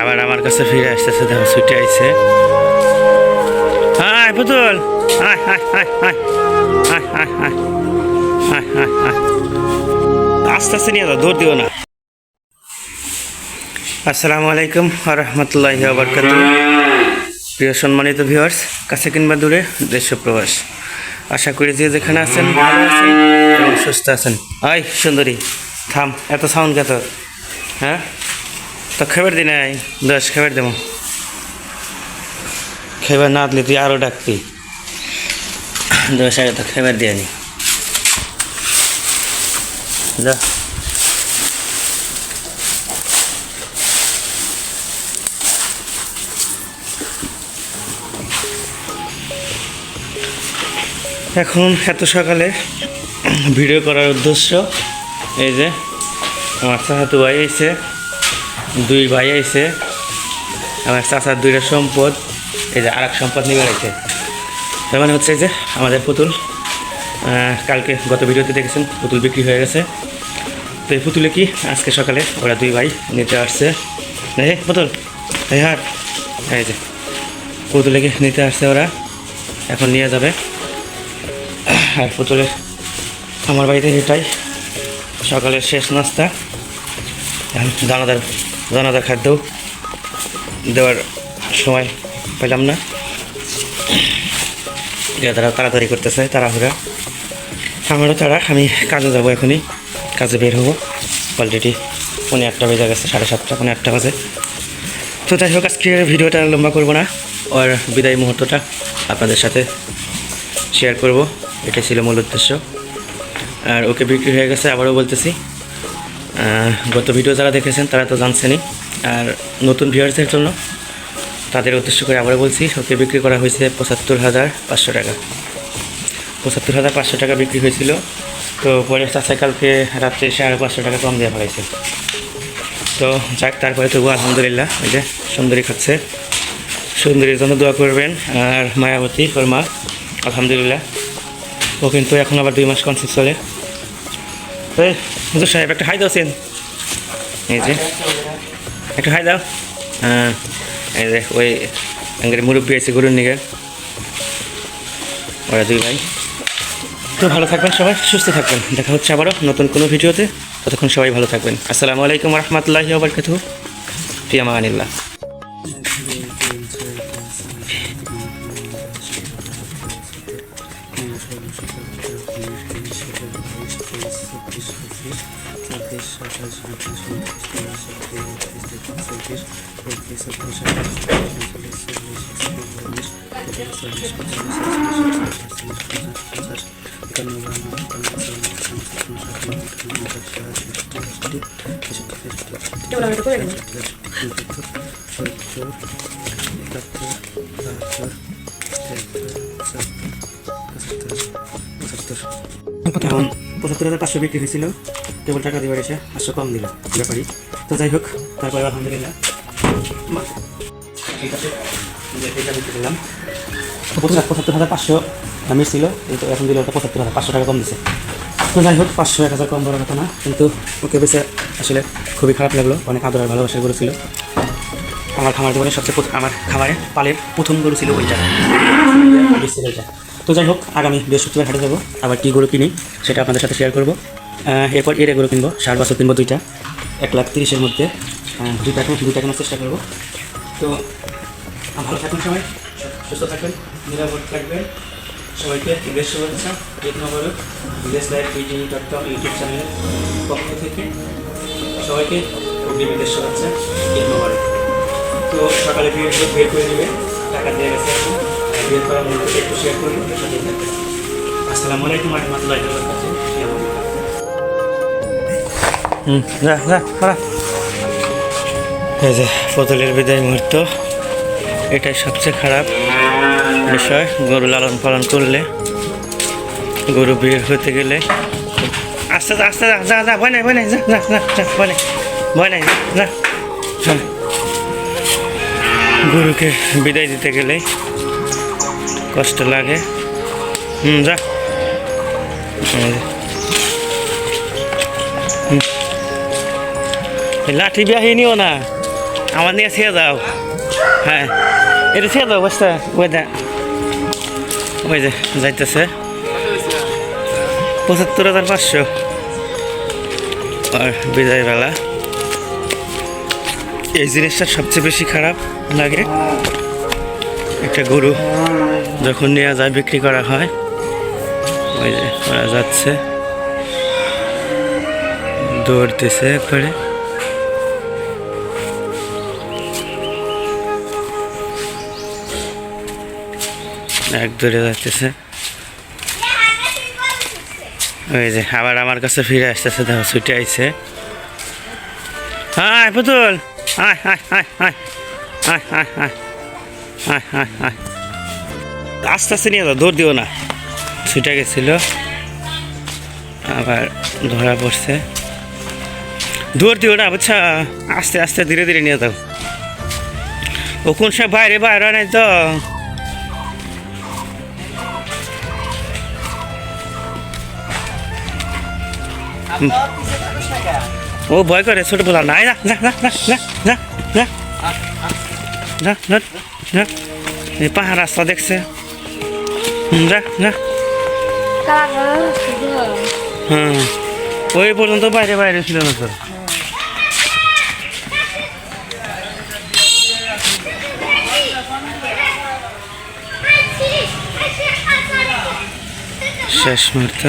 আবার আমার কাছে ফিরে আসতেছে, দেখো, ছুটে আইছে। পুতুল! আস্তে আস্তে নিয়ে দৌড় দিও না। আসসালামু আলাইকুম প্রিয় সম্মানিত ভিউয়ার্স কাছে কিংবা দূরে দেশ প্রবাস। আশা করি যে যেখানে আছেন, ভালো আছেন সুস্থ আছেন। আই সুন্দরী। থাম, এত সাউন্ড কে কত হ্যাঁ? তো খেবার দি নাই দশ খেবার দেবো। খেবার না দিলে তুই আরও ডাকতি দশ আগে তো খেবার দিয়ে নি। যা। এখন এত সকালে ভিডিও করার উদ্দেশ্য এই যে, আমার চাচাতো ভাই আইছে, দুই ভাই আইছে, আমার চাচার দুইটা সম্পদ, এই যে আর এক সম্পদ নিয়ে বেড়াইছে। তার মানে হচ্ছে যে আমাদের পুতুল কালকে গত ভিডিওতে দেখেছেন, পুতুল বিক্রি হয়ে গেছে। তো এই পুতুলে কি? আজকে সকালে ওরা দুই ভাই নিতে আসছে। এই পুতুল এই হাট। এই যে, পুতুলে কি নিতে আসছে ওরা? এখন নিয়ে যাবে। আর পুতুলের, আমার বাড়িতে এটাই। সকালের শেষ নাস্তা। দানাদার দানাদার খাদ্য দেওয়ার সময় পেলাম না। তারা তাড়াতাড়ি করতেছে, তাড়াহুড়া। আমারও তারা, আমি কাজে যাব এখনই। কাজে বের হব। অলরেডি পনেরো আটটা বেজে গেছে, সাড়ে সাতটা পনেরো আটটা বাজে। তো যাই হোক আজকে ভিডিওটা লম্বা করব না। ওর বিদায় মুহূর্তটা আপনাদের সাথে শেয়ার করব। এটাই ছিল মূল উদ্দেশ্য। আর ওকে বিক্রি হয়ে গেছে, আবারও বলতেছি। গত ভিডিও যারা দেখেছেন, তারা তো জানছেনই। আর নতুন ভিউয়ার্সদের জন্য তাদের উদ্দেশ্য করে আবারও বলছি, ওকে বিক্রি করা হয়েছে পঁচাত্তর হাজার পাঁচশো টাকা। পঁচাত্তর হাজার পাঁচশো টাকা বিক্রি হয়েছিল। তো পরে চাষা কালকে রাত্রে এসে আরও পাঁচশো টাকা কম দেওয়া হয়েছে তো যাক, তারপরে তবু আলহামদুলিল্লাহ ওই যে সুন্দরী খাচ্ছে। সুন্দরীর জন্য দোয়া করবেন। আর মায়াবতী, ওর আলহামদুলিল্লাহ। ও কিন্তু এখন আবার দুই মাস কনসেপ্ট চলে। হুজুর সাহেব, একটা হাই দাও সেন। এই যে, একটা হাই দাও। হ্যাঁ এই যে, ওই আঙ্গের মুরব্বী আছে গরুর নিগে। ওরা দুই ভাই। তো ভালো থাকবেন সবাই, সুস্থ থাকবেন। দেখা হচ্ছে আবারও নতুন কোনো ভিডিওতে। ততক্ষণ সবাই ভালো থাকবেন। আসসালামু আলাইকুম রহমতুল্লাহি muchas veces podemos sentir porque esas personas son las personas Encontraron পঁচাত্তর হাজার পাঁচশো বিক্রি হয়েছিল। কেবল টাকা দিবার এসে পাঁচশো কম দিল ব্যাপারই তো যাই হোক তারপরে আলহামদুলিল্লাহ। ঠিক আছে। যে এটা বিক্রি করলাম। তো পঁচাত্তর হাজার পাঁচশো দামের ছিল কিন্তু এখন দিল ওটা পঁচাত্তর হাজার পাঁচশো টাকা কম দিছে। তো যাই হোক পাঁচশো এক হাজার কম বড় কথা না কিন্তু ওকে বেছে আসলে খুবই খারাপ লাগল অনেক আদর আর ভালোবাসা করেছিল আমার খামার জীবনে সবচেয়ে প্রথ- আমার খামারে পালের প্রথম গরু ছিল ওইটা। ছিল ওইটা তো যাই হোক, আগামী বৃহস্পতিবার হাটে যাব। আবার কী গরু কিনি সেটা আপনাদের সাথে শেয়ার করব। এরপর এর গরু কিনবো, ষাট বছর কিনবো দুইটা। এক লাখ তিরিশের মধ্যে দুইটা দুইটা কেনার চেষ্টা করব। তো, ভালো থাকুন সবাই, সুস্থ থাকবেন নিরাপদ থাকবেন। সবাইকে বিদেশ শুভেচ্ছা মোবারক Bidesh live TV dot com YouTube চ্যানেলের পক্ষ থেকে সবাইকে অগ্রিম বিদেশ শুভেচ্ছা মোবারক। তো সকালে করে বের করে নেবে, টাকা দিয়ে বিয়ে করার মুহূর্তে একটু শেয়ার করবেন সাথে থাকবেন আসসালামু আলাইকুম রহমতুল্লাহ হুম করা এই যে পতলের বিদায় মুহূর্ত এটাই সবচেয়ে খারাপ বিষয় গরু লালন পালন করলে গরু বের হতে গেলে আস্তে আস্তে আস্তে যা যা যা ভয় নাই ভয় নাই যা যা যা যা ভয় নাই ভয় নাই যা গরুকে বিদায় দিতে গেলে কষ্ট লাগে। হুম, যা। লাঠি বিয়াহি নিও না। আমার নিয়ে ছেড়ে যাও। হ্যাঁ। এটা ছেড়ে দাও বস্তা। ওই দা। ওই যে, যাইতেছে। পঁচাত্তর হাজার পাঁচশো। আর বিদায় বেলা। এই জিনিসটা সবচেয়ে বেশি খারাপ লাগে। একটা গরু। যখন নেওয়া যায়, বিক্রি করা হয়। ওই যে, ওরা যাচ্ছে। দৌড়তেছে একবারে। এক দৌড়ে যাচ্ছে ওই যে, আবার আমার কাছে ফিরে আসতেছে, দেখো, ছুটে আইছে। Hi Putul! Hi hi hi hi hi hi hi hi hi hi আস্তে আস্তে নিয়ে যাও দৌড় দিও না ছুটে গেছিল আবার ধরা পড়ছে দৌড় দিও না বুঝছা আস্তে আস্তে ধীরে ধীরে নিয়ে যাও ও কোন সব বাইরে বাইরে নাই তো ও ভয় করে ছোট পোলা নাই যা যা যা যা যা যা যা যা যা এই পাহাড় রাস্তা দেখছে যা যা হুম ওই পর্যন্ত বাইরে বাইরে ছিল না তোর শেষ মুহূর্ত